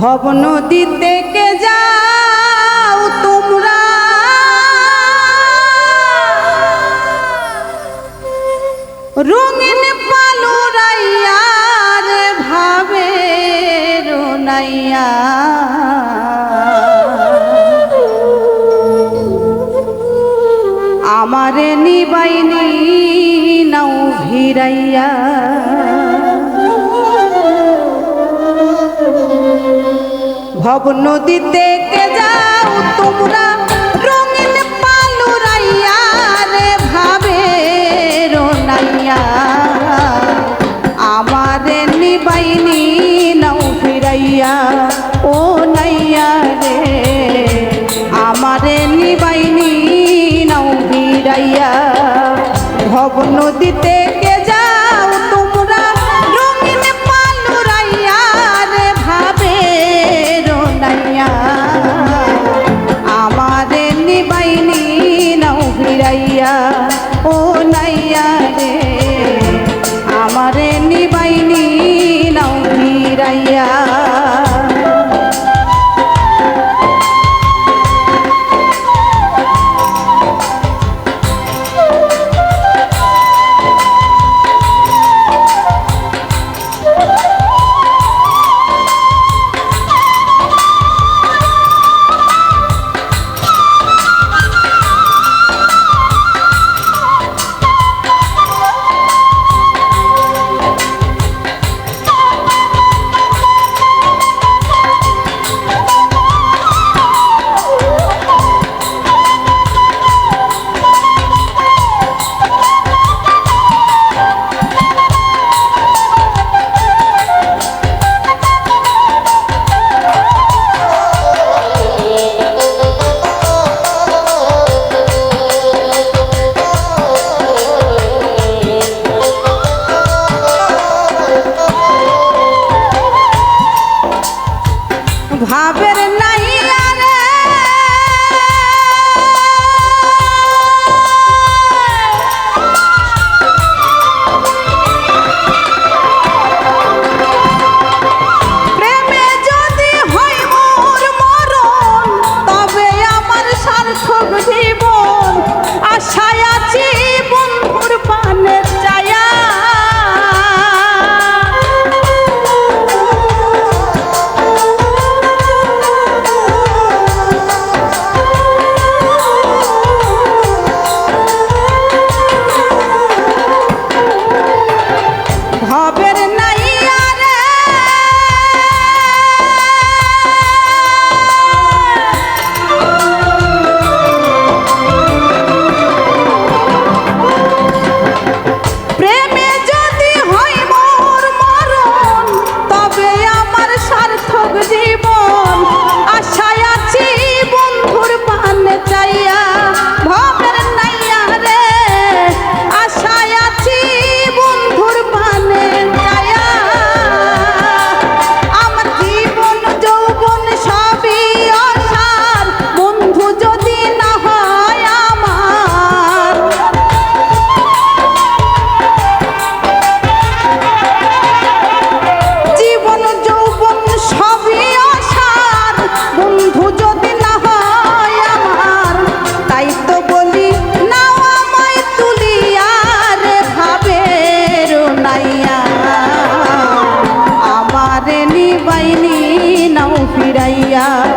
ভব নদীতে কে যাও তোমরা। রঙিন পালুরাইয়ার ভাবে রোনাইয়া ভব নদীতে কে যাও তোমরা? ভাবের নাই hop रा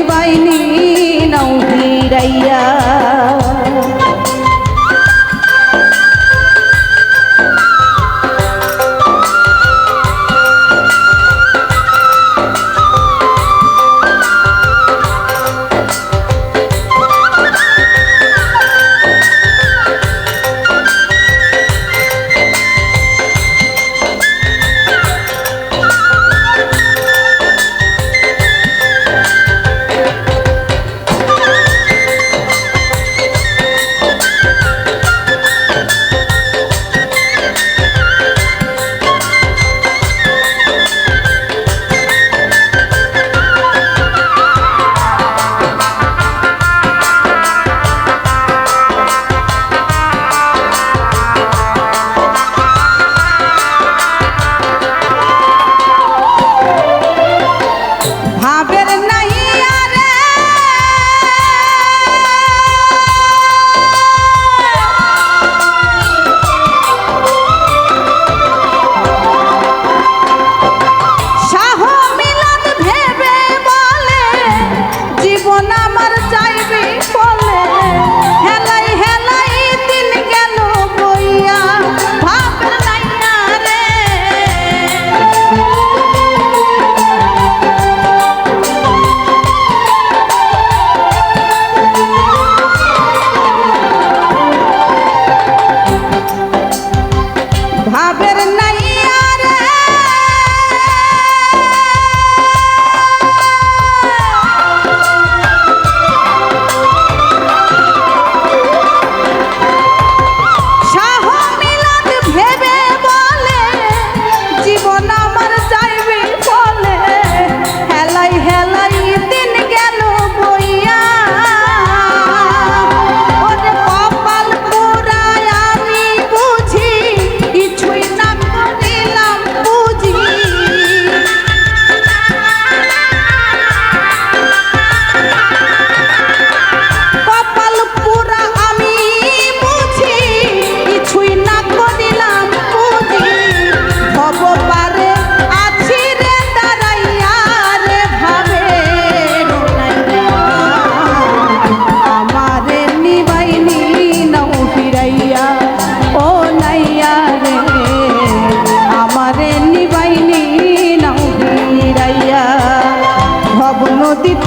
ফিরাইয়া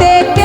te